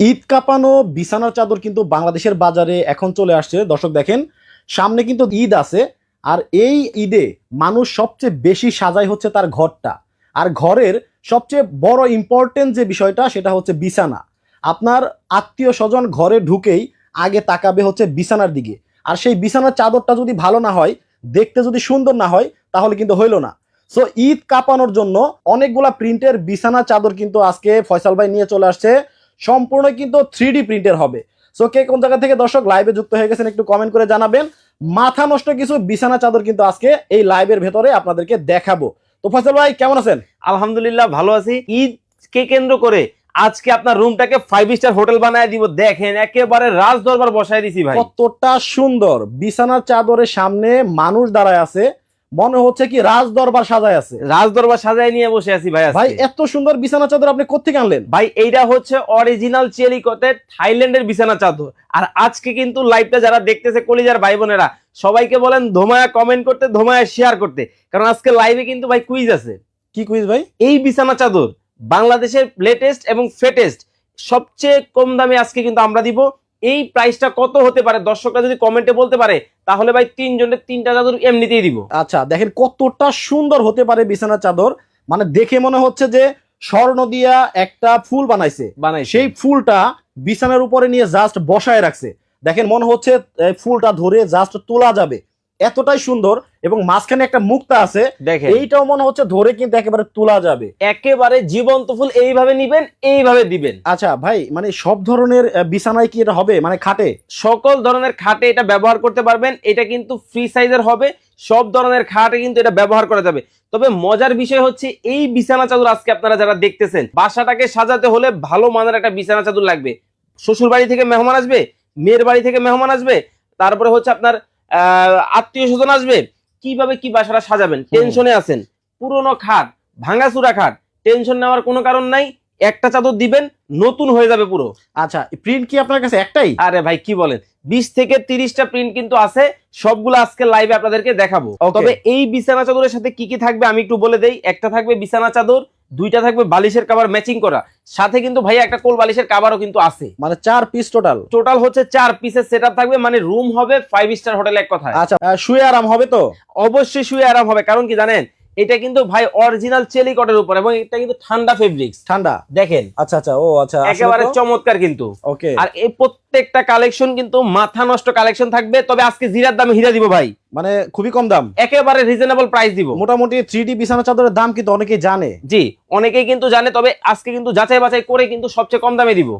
ঈদ কাঁপানো, বিছানার চাদর কিন্তু বাংলাদেশের বাজারে এখন চলে আসছে। দর্শক দেখেন, সামনে কিন্তু ঈদ আছে, আর এই ঈদে মানুষ সবচেয়ে বেশি সাজায় হচ্ছে তার ঘরটা। আর ঘরের সবচেয়ে বড় ইম্পর্টেন্ট যে বিষয়টা, সেটা হচ্ছে বিছানা। আপনার আত্মীয় স্বজন ঘরে ঢুকেই আগে তাকাবে হচ্ছে বিছানার দিকে। আর সেই বিছানার চাদরটা যদি ভালো না হয়, দেখতে যদি সুন্দর না হয়, তাহলে কিন্তু হইল না। সো ঈদ কাঁপানোর জন্য অনেকগুলা প্রিন্টের বিছানা চাদর কিন্তু আজকে ফয়সাল ভাই নিয়ে চলে আসছে। সম্পূর্ণ কিন্তু থ্রি প্রিন্টের হবে। সো কে কোন জায়গা থেকে দর্শক লাইভে যুক্ত হয়ে গেছেন একটু কমেন্ট করে জানাবেন। মাথা নষ্ট কিছু বিছানা চাদর কিন্তু আজকে এই লাইভের ভেতরে আপনাদেরকে দেখাবো। তো ফয়সাল ভাই কেমন আছেন? আলহামদুলিল্লাহ ভালো আছি। ঈদ কে কেন্দ্র করে আজকে আপনার রুমটাকে ফাইভ স্টার হোটেল বানায় দিব। দেখেন একেবারে রাজ দরবার বসায় দিছি ভাই। কতটা সুন্দর। বিছানার চাদরের সামনে মানুষ দাঁড়ায় আছে। মনে হচ্ছে কি রাজ দরবার সাজায় আছে। রাজ দরবার সাজায় নিয়ে বসে আছি ভাই ভাই এত সুন্দর বিছানা চাদর আপনি কোথেকে আনলেন? ভাই এইটা হচ্ছে অরিজিনাল চেলিকতে থাইল্যান্ডের বিছানা চাদর। আর আজকে কিন্তু লাইভটা যারা দেখতেছে কলিজার ভাই বোনেরা সবাইকে বলেন ধোমায়া কমেন্ট করতে ধোমায়া শেয়ার করতে। কারণ আজকে লাইভে কিন্তু ভাই কুইজ আছে। কি কুইজ ভাই? এই বিছানা চাদর বাংলাদেশের লেটেস্ট এবং ফেটেস্ট সবচেয়ে কম দামে আজকে কিন্তু আমরা দিব এই প্রাইসটা কত হতে পারে? দর্শকরা যদি কমেন্টে বলতে পারে তাহলে ভাই তিনজনের তিনটা চাদর এমনিতেই দিব। আচ্ছা দেখেন কতটা সুন্দর হতে পারে বিছানার চাদর। মানে দেখে মনে হচ্ছে যে স্বর্ণ দিয়া একটা ফুল বানাইছে। বানাই সেই ফুলটা বিছানার উপরে নিয়ে জাস্ট বসায় রাখছে। দেখেন মনে হচ্ছে ফুলটা ধরে জাস্ট তোলা যাবে। এতটাই সুন্দর এবং মাঝখানে একটা মুক্তা আছে। দেখেন। এইটাও মনে হচ্ছে ধরে কিন্তু একেবারে তোলা যাবে। একেবারে জীবন্ত ফুল এইভাবে নিবেন এইভাবে দিবেন। আচ্ছা ভাই মানে সব ধরনের বিছানায় কি এটা হবে? মানে খাটে? সকল ধরনের খাটে এটা ব্যবহার করতে পারবেন এটা কিন্তু ফ্রি সাইজের হবে সব ধরনের খাটে কিন্তু এটা ব্যবহার করা যাবে। তবে মজার বিষয় হচ্ছে এই বিছানা চাদর আজকে আপনারা যারা দেখতেছেন বাসাটাকে সাজাতে হলে ভালো মানের একটা বিছানা চাদর লাগবে। শ্বশুর বাড়ি থেকে মেহমান আসবে মেয়ের বাড়ি থেকে মেহমান আসবে তারপরে হচ্ছে আপনার আত্মীয় স্বজন আসবে কীভাবে কি বাসাটা সাজাবেন? টেনশনে আছেন। পুরনো খাট ভাঙাচুরা খাট টেনশন নেওয়ার কোনো কারণ নাই একটা চাদর দিবেন নতুন হয়ে যাবে পুরো। আচ্ছা প্রিন্ট কি আপনার কাছে একটাই? আরে ভাই কি বলেন? বিশ থেকে তিরিশটা প্রিন্ট কিন্তু আছে সবগুলো আজকে লাইভে আপনাদেরকে দেখাবো। তবে এই বিছানা চাদরের সাথে কি কি থাকবে আমি একটু বলে দেই। একটা থাকবে বিছানা চাদর দুইটা থাকবে বালিশের কাভার ম্যাচিং করা। সাথে কিন্তু ভাইয়া একটা কোল বালিশের কাভারও কিন্তু আছে। মানে চার পিস টোটাল টোটাল হচ্ছে চার পিসের সেট থাকবে মানে রুম হবে ফাইভ স্টার হোটেল এক কথা আচ্ছা শুয়ে আরাম হবে তো? অবশ্যই শুয়ে আরাম হবে কারণ কি জানেন? এটা কিন্তু ভাই অরিজিনাল চেলিকটের উপর এবং এটা কিন্তু ঠান্ডা ফেব্রিক্স ঠান্ডা? দেখেন। আচ্ছা আচ্ছা ও আচ্ছা একেবারে চমৎকার কিন্তু। ওকে। আর এই প্রত্যেকটা কালেকশন কিন্তু মাথা নষ্ট কালেকশন থাকবে তবে আজকে জিরার দামে হিরা দিব ভাই। মানে খুবই কম দাম। একেবারে রিজনেবল প্রাইস দিব। মোটামুটি থ্রি ডি বিছানা চাদরের দাম কিন্তু অনেকেই জানে। জি অনেকেই কিন্তু জানে তবে আজকে কিন্তু যাচাই বাছাই করে কিন্তু সবচেয়ে কম দামে দিব।